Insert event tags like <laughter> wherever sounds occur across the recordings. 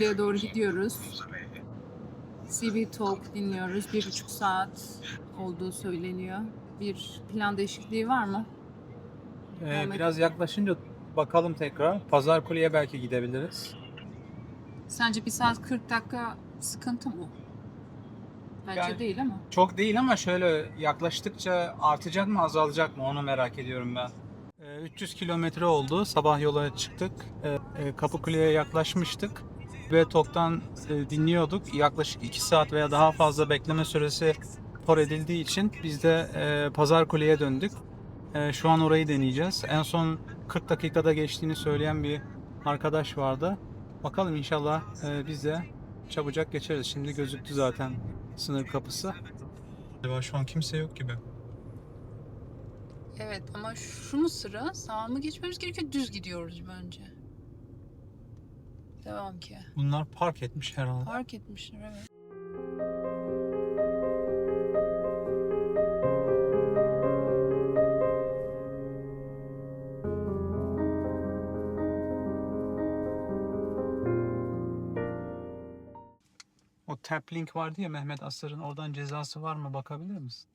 Kule'ye doğru gidiyoruz. CB Talk dinliyoruz. Bir buçuk saat olduğu söyleniyor. Bir plan değişikliği var mı? Ee, Ahmet. biraz yaklaşınca bakalım tekrar. Pazar Kule'ye belki gidebiliriz. Sence bir saat 40 dakika sıkıntı mı? Bence Yani- değil ama. Çok değil ama şöyle yaklaştıkça artacak mı azalacak mı onu merak ediyorum ben. Ee, 300 kilometre oldu. Sabah yola çıktık. Ee, e, Kapıkule'ye yaklaşmıştık. Ve TOK'tan e, dinliyorduk. Yaklaşık 2 saat veya daha fazla bekleme süresi tor edildiği için biz de e, Pazar Kule'ye döndük. E, şu an orayı deneyeceğiz. En son 40 dakikada geçtiğini söyleyen bir arkadaş vardı. Bakalım inşallah e, biz de çabucak geçeriz. Şimdi gözüktü zaten sınır kapısı. Acaba şu an kimse yok gibi. Evet ama şu mu sıra? Sağa mı geçmemiz gerekiyor? Düz gidiyoruz bence. Devam ki. Bunlar park etmiş herhalde. Park etmişler evet. O tap link vardı ya Mehmet Asar'ın oradan cezası var mı bakabilir misin?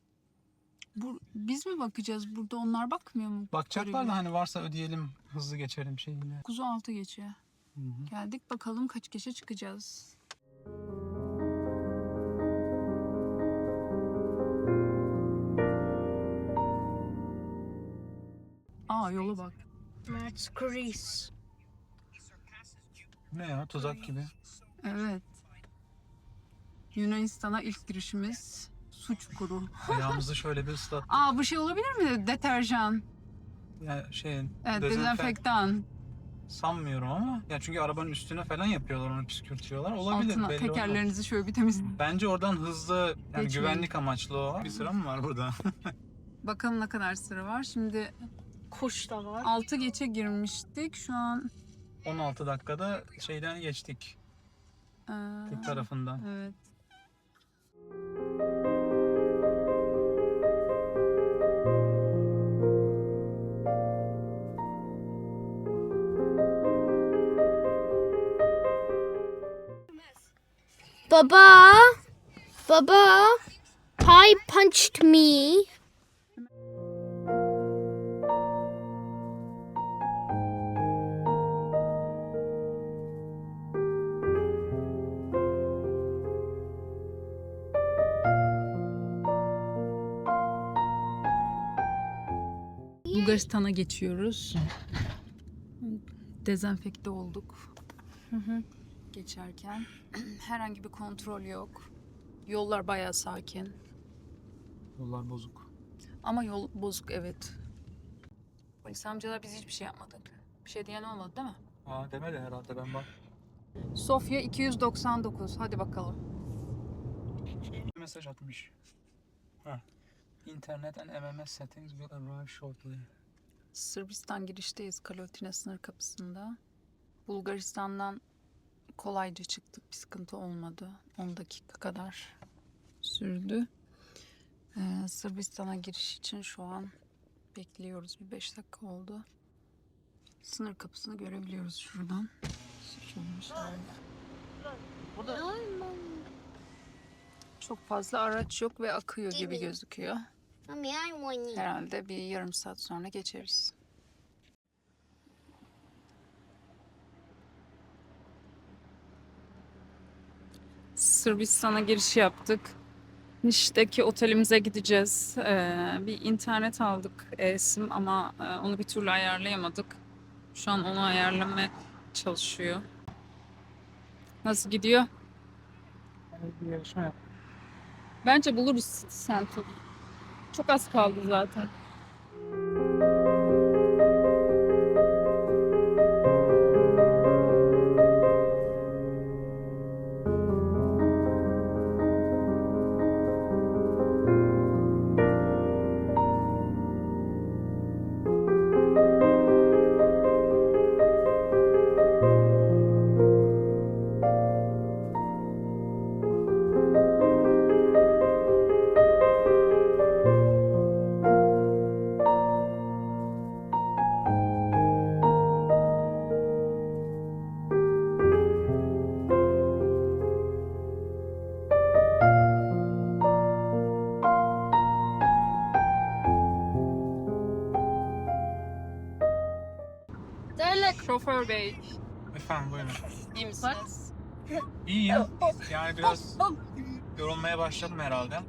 Bu, biz mi bakacağız? Burada onlar bakmıyor mu? Bakacaklar da hani varsa ödeyelim hızlı geçelim şeyiyle. 9'u 6 geçiyor. Hı hı. Geldik bakalım kaç geçe çıkacağız. Aa yola bak. That's Greece. Ne ya tuzak gibi. Evet. Yunanistan'a ilk girişimiz su çukuru. Ayağımızı şöyle bir ıslat. Aa bu şey olabilir mi? Deterjan. Ya şeyin Evet, dezenfek- dezenfektan. Sanmıyorum ama. Ya çünkü arabanın üstüne falan yapıyorlar onu püskürtüyorlar. Olabilir Altına belli olmaz. tekerlerinizi şöyle bir temizleyin. Bence oradan hızlı yani Geçmeyin. güvenlik amaçlı o. Bir sıra mı var burada? <laughs> Bakalım ne kadar sıra var. Şimdi Kuş da var. 6 geçe girmiştik. Şu an 16 dakikada şeyden geçtik. eee, Tek tarafından. Evet. Baba, Baba, Pi punched me. Bulgaristan'a geçiyoruz. Dezenfekte olduk. Geçerken <clears throat> herhangi bir kontrol yok. Yollar bayağı sakin. Yollar bozuk. Ama yol bozuk evet. Polis amcalar biz hiçbir şey yapmadık. Bir şey diyen olmadı değil mi? Aa demedi herhalde ben bak. Sofya 299. Hadi bakalım. Mesaj atmış. Ha. Internet and MMS settings will arrive shortly. Sırbistan girişteyiz Kalotina sınır kapısında. Bulgaristan'dan kolayca çıktık. Bir sıkıntı olmadı. 10 dakika kadar sürdü. Ee, Sırbistan'a giriş için şu an bekliyoruz. Bir 5 dakika oldu. Sınır kapısını görebiliyoruz şuradan. Çok fazla araç yok ve akıyor gibi gözüküyor. Herhalde bir yarım saat sonra geçeriz. Sırbistan'a giriş yaptık. Niş'teki otelimize gideceğiz. Ee, bir internet aldık eSIM ama e, onu bir türlü ayarlayamadık. Şu an onu ayarlamaya çalışıyor. Nasıl gidiyor? Bir yarışma yap. Bence buluruz City Center. Çok az kaldı zaten. Şoför bey. Efendim buyurun. İyi misiniz? İyiyim. <laughs> Yani biraz yorulmaya başladım herhalde.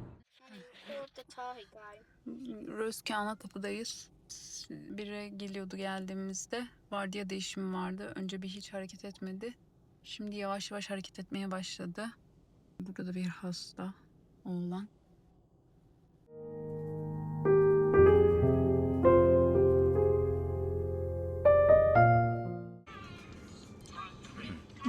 Rözke Anatapı'dayız. Biri geliyordu geldiğimizde. Vardiya değişimi vardı. Önce bir hiç hareket etmedi. Şimdi yavaş yavaş hareket etmeye başladı. Burada da bir hasta oğlan.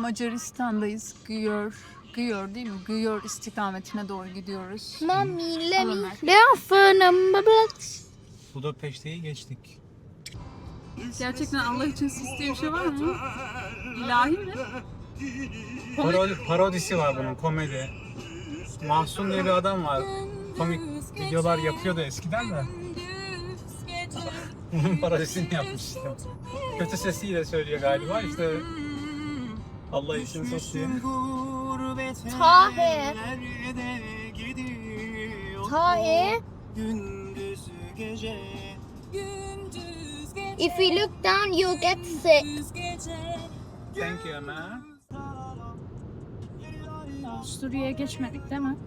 Macaristan'dayız. Güyor. Güyor değil mi? Güyor istikametine doğru gidiyoruz. Mommy, let me laugh number blocks. Budapeşte'yi geçtik. Gerçekten Allah için sistediği bir şey var mı? İlahi mi? Parodi, parodisi var bunun komedi. Mahsun diye bir adam var. Komik videolar yapıyordu eskiden de. Bunun <laughs> parodisini yapmış işte. Kötü sesiyle söylüyor galiba işte. Allah için sus diye. Tahir. Tahir. If you look down, you'll get sick. Thank you man. Avusturya'ya geçmedik değil mi?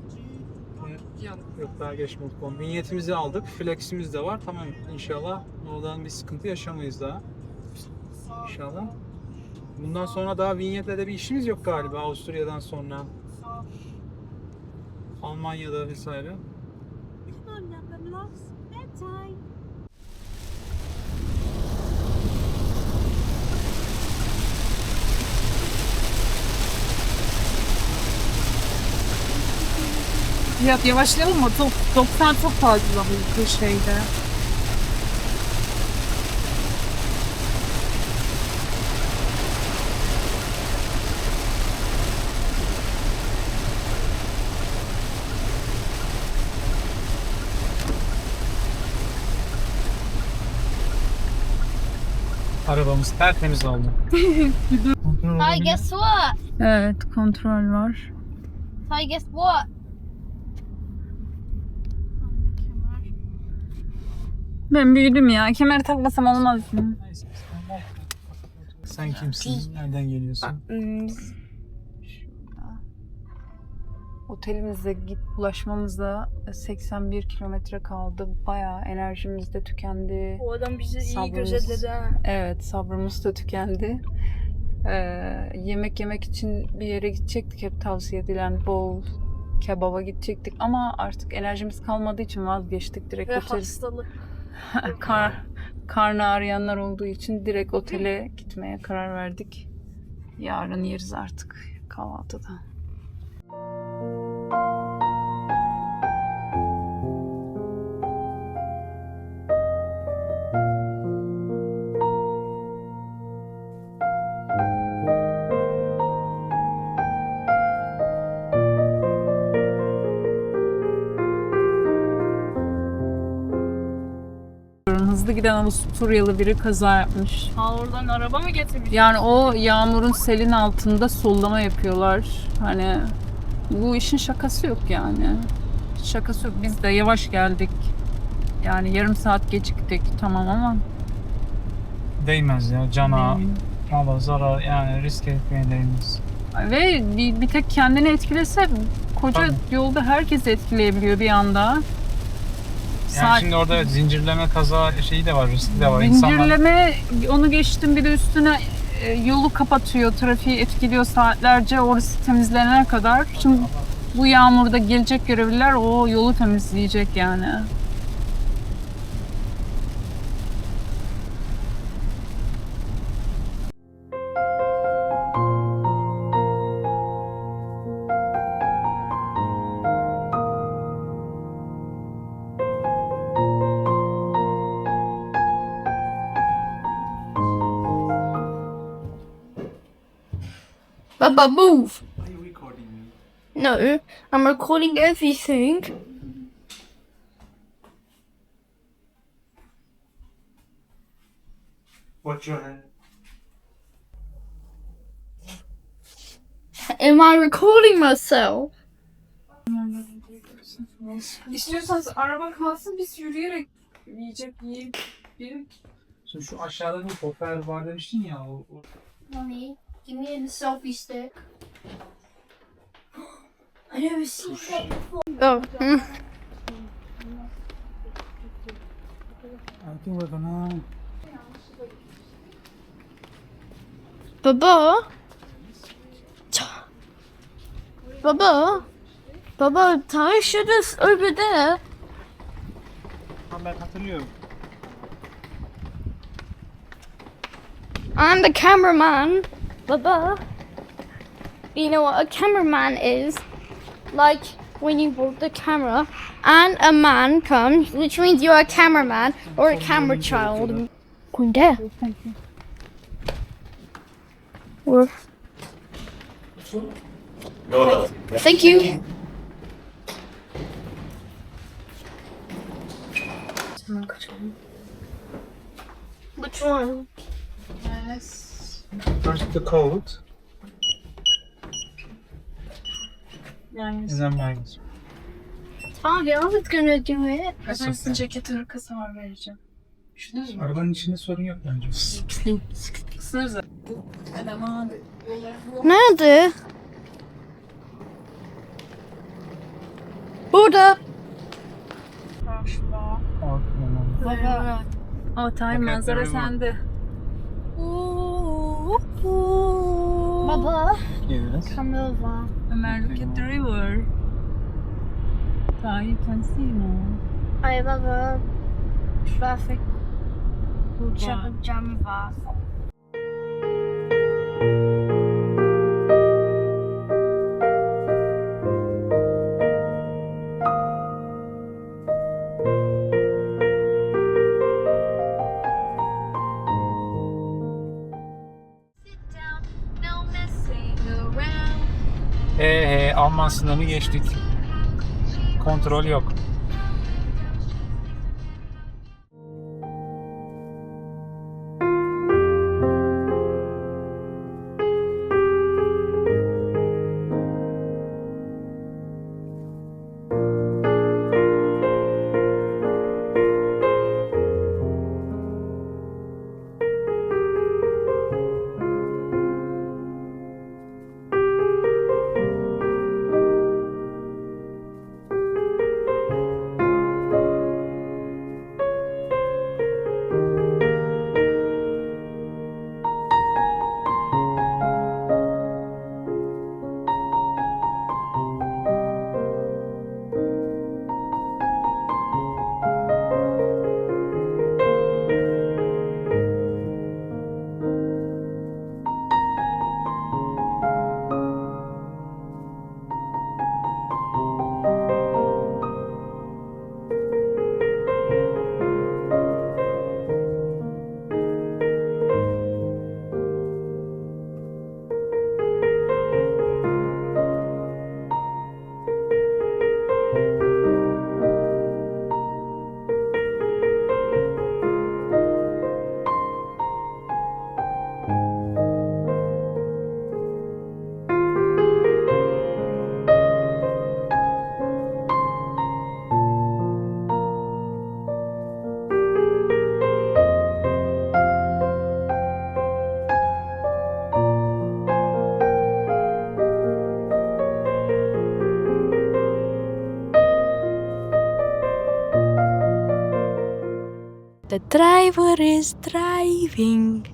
Yok. Daha geçmedik. Kombiniyetimizi aldık. Fleximiz de var. Tamam inşallah oradan bir sıkıntı yaşamayız daha. İnşallah. Bundan sonra daha vinyetle de bir işimiz yok galiba Avusturya'dan sonra. Almanya'da vesaire. Ya yavaşlayalım mı? Dok- 90 çok fazla bu şeyde. Arabamız tertemiz oldu. <laughs> Hi, guess what? Evet kontrol var. Hi, guess what? Ben büyüdüm ya. Kemeri takmasam olmaz mı? Sen kimsin? Nereden geliyorsun? Otelimize git ulaşmamıza 81 kilometre kaldı. Bayağı enerjimiz de tükendi. O adam bizi iyi Sabrımız. gözetledi ha. Evet sabrımız da tükendi. Ee, yemek yemek için bir yere gidecektik hep tavsiye edilen bol kebaba gidecektik ama artık enerjimiz kalmadığı için vazgeçtik direkt Ve otel. hastalık. <laughs> Kar, karnı ağrıyanlar olduğu için direkt otele gitmeye karar verdik. Yarın yeriz artık kahvaltıda. Hızlı giden Avusturyalı biri kaza yapmış. Ha oradan araba mı getirmiş? Yani o yağmurun selin altında sollama yapıyorlar. Hani bu işin şakası yok yani. Şakası yok. Biz de yavaş geldik. Yani yarım saat geciktik tamam ama Değmez ya cana, mala, zarar yani risk etmeye değmez. ve bir, bir tek kendini etkilese koca Tabii. yolda herkesi etkileyebiliyor bir anda. Yani Saat- şimdi orada zincirleme kaza şeyi de var, riski de var. İnsanlar Zincirleme onu geçtim bir de üstüne e, yolu kapatıyor, trafiği etkiliyor saatlerce orası temizlenene kadar. Şimdi bu yağmurda gelecek görevliler o yolu temizleyecek yani. Baba, move. Are you recording me? No, I'm recording everything. Watch your hand. Am I recording myself? İstiyorsanız araba kalsın biz yürüyerek yiyecek yiyip Şimdi şu aşağıda bir hofer var demiştin ya. O, o- Mommy, give me a selfie stick. <gasps> I never seen that before. Oh. oh. <laughs> I think we're gonna... Baba. Ç- Baba. Baba, Ty should us over there. Ha, ben hatırlıyorum. I'm the cameraman. Baba. You know what a cameraman is? Like when you hold the camera and a man comes, which means you're a cameraman or a camera child. Kunde. Or- Thank you. Which one? Yes. First the code Yani and then minus. Oh, yeah, I was gonna do it. Kazansın ceketin hırkası var vereceğim. Şu düz mü? Arabanın içinde sorun yok bence. Sınır zaten. Eleman. Nerede? Burada. Baba. O time manzara Hakikaten sende. Baba. Yes. Come over. Ömer look at the river. Ty you can see more. Hi, Baba. Traffic Baba. traffic jam var. He he Alman sınırını geçtik. Kontrol yok. The driver is driving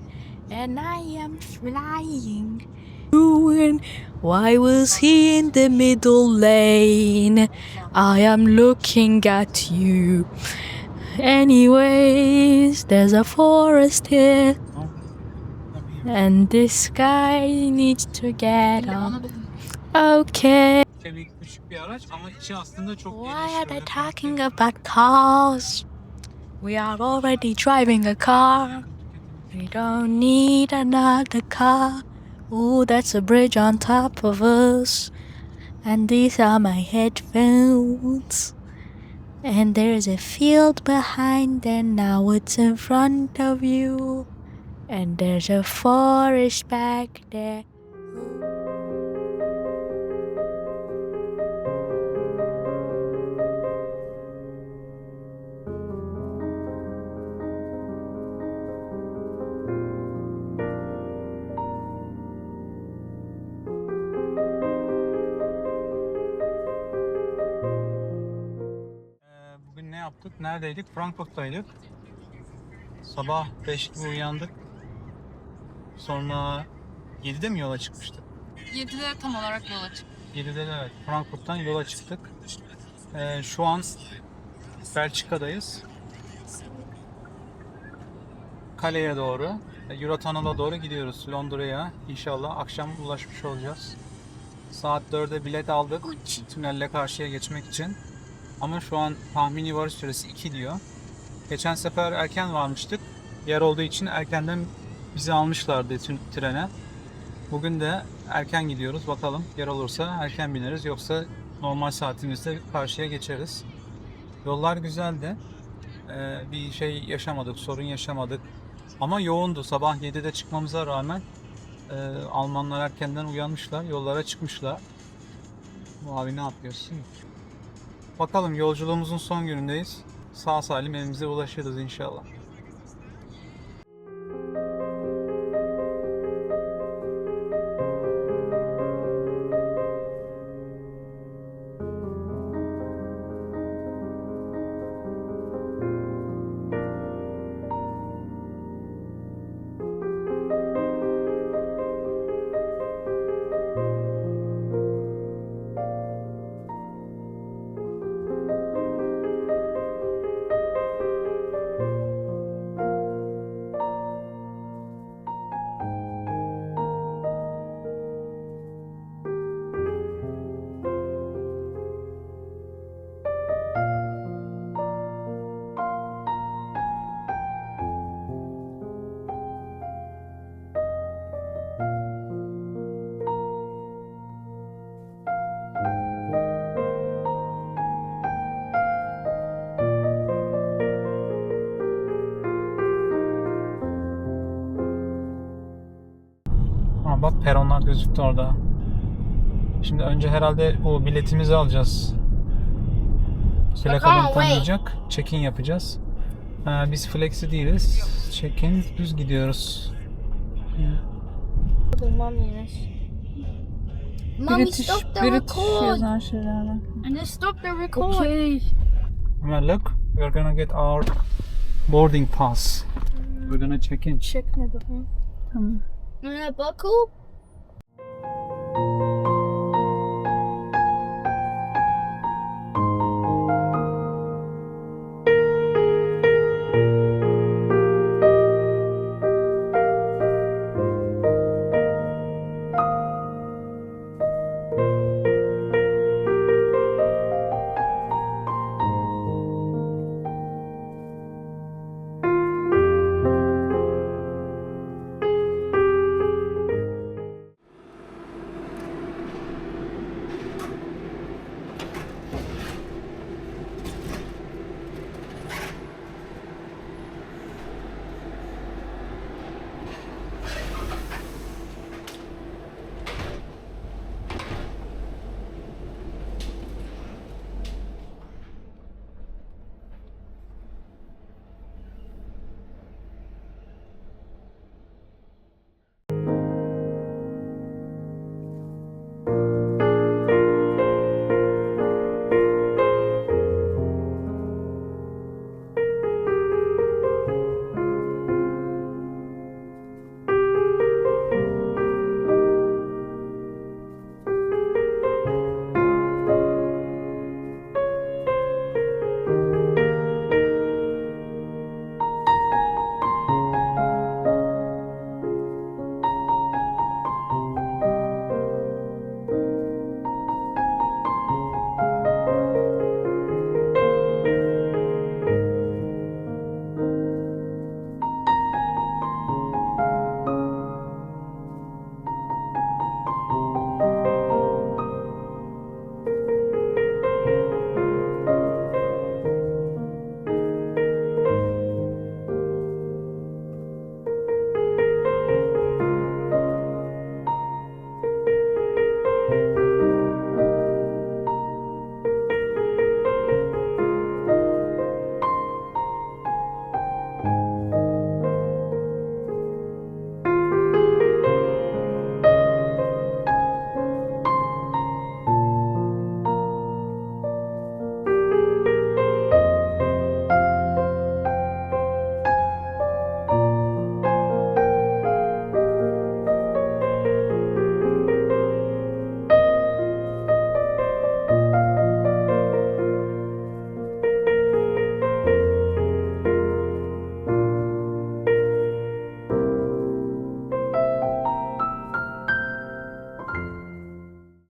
and I am flying. Doing why was he in the middle lane? I am looking at you. Anyways, there's a forest here and this guy needs to get up. Okay. Tabii küçük bir araç ama içi aslında çok Why are they talking about cars? We are already driving a car. We don't need another car. Ooh, that's a bridge on top of us. And these are my headphones. And there's a field behind, and now it's in front of you. And there's a forest back there. Neredeydik? Frankfurt'taydık. Sabah 5 gibi uyandık. Sonra 7'de mi yola çıkmıştık? 7'de tam olarak yola çıktık. 7'de de evet Frankfurt'tan yola çıktık. Ee, şu an Belçika'dayız. Kaleye doğru, Eurotunnel'a doğru gidiyoruz Londra'ya. İnşallah akşam ulaşmış olacağız. Saat 4'e bilet aldık tünelle karşıya geçmek için. Ama şu an tahmini varış süresi 2 diyor. Geçen sefer erken varmıştık. Yer olduğu için erkenden bizi almışlardı trene. Bugün de erken gidiyoruz. Bakalım yer olursa erken bineriz. Yoksa normal saatimizde karşıya geçeriz. Yollar güzeldi. Ee, bir şey yaşamadık, sorun yaşamadık. Ama yoğundu. Sabah 7'de çıkmamıza rağmen e, Almanlar erkenden uyanmışlar. Yollara çıkmışlar. Bu abi ne yapıyorsun? Bakalım yolculuğumuzun son günündeyiz. Sağ salim evimize ulaşırız inşallah. Peronlar gözüktü orada. Şimdi önce herhalde o biletimizi alacağız. Plakadan tanıyacak. Check-in yapacağız. Ha, biz flexi değiliz. Check-in düz gidiyoruz. Mommy, stop the record. yazan. And then stop the record. Okay. Ömer look. We're gonna get our boarding pass. We're gonna check in. Check ne bakayım. Tamam. Ee, bakıp